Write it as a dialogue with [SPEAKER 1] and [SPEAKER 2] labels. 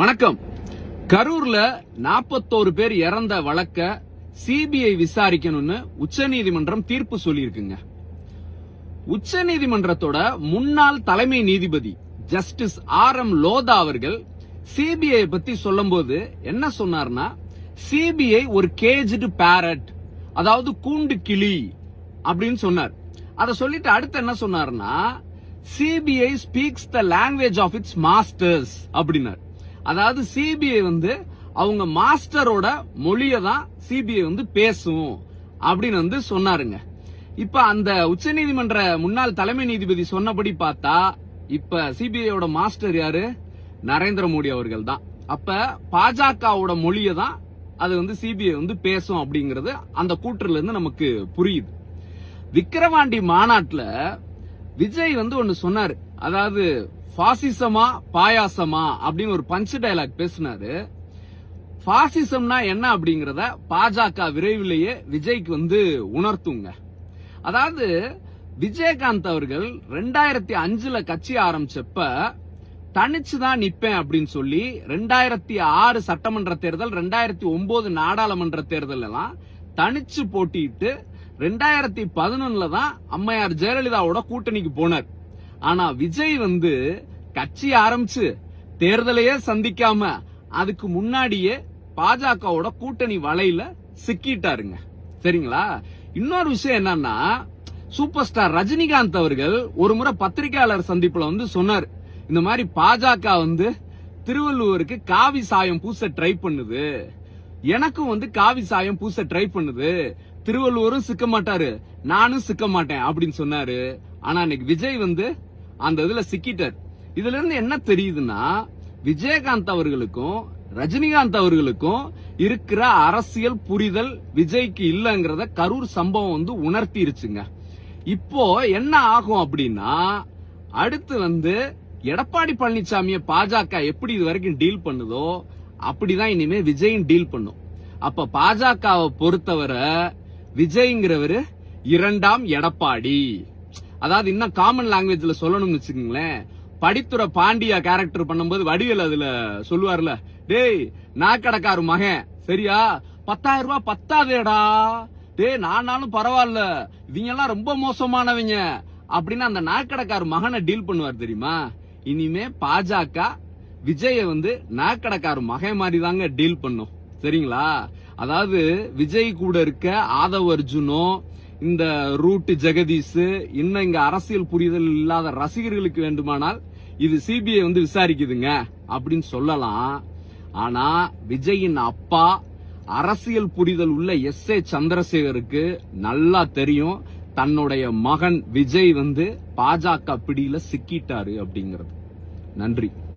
[SPEAKER 1] வணக்கம். கரூர்ல நாற்பத்தோரு பேர் இறந்த வழக்க சிபிஐ விசாரிக்கணும்னு உச்சநீதிமன்றம் தீர்ப்பு சொல்லியிருக்குங்க. உச்சநீதிமன்றத்தோட முன்னாள் தலைமை நீதிபதி ஜஸ்டிஸ் ஆர் எம் லோதா அவர்கள் சிபிஐ பத்தி சொல்லும்போது என்ன சொன்னார்னா சிபிஐ ஒரு கேஜ்டு பேரட் அதாவது கூண்டு கிளி அப்படின்னு சொன்னார். அதை சொல்லிட்டு அடுத்து என்ன சொன்னார்னா CBI speaks the language of its masters அப்படின்னார். அதாவது சிபிஐ வந்து அவங்க மாஸ்டரோட மொழியை தான் சிபிஐ வந்து பேசும் அப்படின்னு வந்து சொன்னாருங்க. இப்ப அந்த உச்சநீதிமன்ற முன்னாள் தலைமை நீதிபதி சொன்னபடி பார்த்தா இப்ப சிபிஐயோட மாஸ்டர் யாரு? நரேந்திர மோடி அவர்கள் தான் அப்ப பாஜகவோட மொழியை தான் அது வந்து சிபிஐ வந்து பேசும் அப்படிங்கறது அந்த கூற்றுல இருந்து நமக்கு புரியுது. விக்கிரவாண்டி மாநாட்டுல விஜய் வந்து ஒன்னு சொன்னாரு. அதாவது பாசிசமா பாயாசமா அப்படின்னு ஒரு பஞ்ச் டயலாக் பேசினாரு. பாசிசம்னா என்ன அப்படிங்கறத பாஜக விரைவிலேயே விஜய்க்கு வந்து உணர்த்துங்க. அதாவது விஜயகாந்த் அவர்கள் ரெண்டாயிரத்தி அஞ்சுல கட்சி ஆரம்பிச்சப்ப தனிச்சுதான் நிப்பேன் அப்படின்னு சொல்லி ரெண்டாயிரத்தி ஆறு சட்டமன்ற தேர்தல் ரெண்டாயிரத்தி ஒன்பது நாடாளுமன்ற தேர்தல் எல்லாம் தனிச்சு போட்டிட்டு ரெண்டாயிரத்தி பதினொன்னுல தான் அம்மையார் ஜெயலலிதாவோட கூட்டணிக்கு போனார். ஆனா விஜய் வந்து கட்சி ஆரம்பிச்சு தேர்தலையே சந்திக்காம அதுக்கு முன்னாடியே பாஜகவோட கூட்டணி வலையில சிக்கிட்டாருங்க. சரிங்களா? இன்னொரு விஷயம் என்னன்னா சூப்பர் ஸ்டார் ரஜினிகாந்த் அவர்கள் ஒரு முறை பத்திரிகையாளர் சந்திப்புல வந்து சொன்னார் இந்த மாதிரி பாஜக வந்து திருவள்ளுவருக்கு காவி சாயம் பூச ட்ரை பண்ணுது. எனக்கும் வந்து காவி சாயம் பூச ட்ரை பண்ணுது. திருவள்ளுவரும் சிக்க மாட்டாரு நானும் சிக்க மாட்டேன் அப்படின்னு சொன்னாரு. ஆனா இன்னைக்கு விஜய் வந்து அந்த இதுல சிக்கிட்டார். இதுல இருந்து என்ன தெரியுதுன்னா விஜயகாந்த் அவர்களுக்கும் ரஜினிகாந்த் அவர்களுக்கும் இருக்கிற அரசியல் புரிதல் விஜய்க்கு இல்லைங்கிறத கரூர் சம்பவம் வந்து உணர்த்திருச்சுங்க. இப்போ என்ன ஆகும் அப்படின்னா அடுத்து வந்து எடப்பாடி பழனிசாமிய பாஜக எப்படி இது வரைக்கும் டீல் பண்ணுதோ அப்படிதான் இனிமே விஜயும் டீல் பண்ணும். அப்ப பாஜகவை பொறுத்தவரை விஜய்ங்கிறவரு இரண்டாம் எடப்பாடி. அதாவது இன்னும் காமன் லாங்குவேஜ்ல சொல்லணும்னு வச்சுக்கோங்களேன். படித்துற பாண்டியா கேரக்டர் பண்ணும்போது வடிவேல் அதுல சொல்லுவார்ல டேய் நாக்கடக்காரு மகன் சரியா? பத்தாயிரம் ரூபாய் பத்தாதேடா. டேய் நானாலும் பரவாயில்ல. இவங்க எல்லாம் ரொம்ப மோசமானவங்க. அப்படின்னு அந்த நாக்கடக்காரு மகனை டீல் பண்ணுவார் தெரியுமா? இனிமே பாஜக விஜய வந்து நாக்கடக்காரு மகன் மாதிரி தாங்க டீல் பண்ணும். சரிங்களா? அதாவது விஜய் கூட இருக்க ஆதவ் அர்ஜுனும் இந்த ரூட் ஜெகதீஷ் இன்னும் இங்க அரசியல் புரிதல் இல்லாத ரசிகர்களுக்கு வேண்டுமானால் இது சிபிஐ வந்து விசாரிக்குதுங்க அப்படின்னு சொல்லலாம். ஆனா விஜயின் அப்பா அரசியல் புரிதல் உள்ள எஸ் ஏ சந்திரசேகருக்கு நல்லா தெரியும். தன்னுடைய மகன் விஜய் வந்து பாஜக பிடியில சிக்கிட்டாரு அப்படிங்கிறது. நன்றி.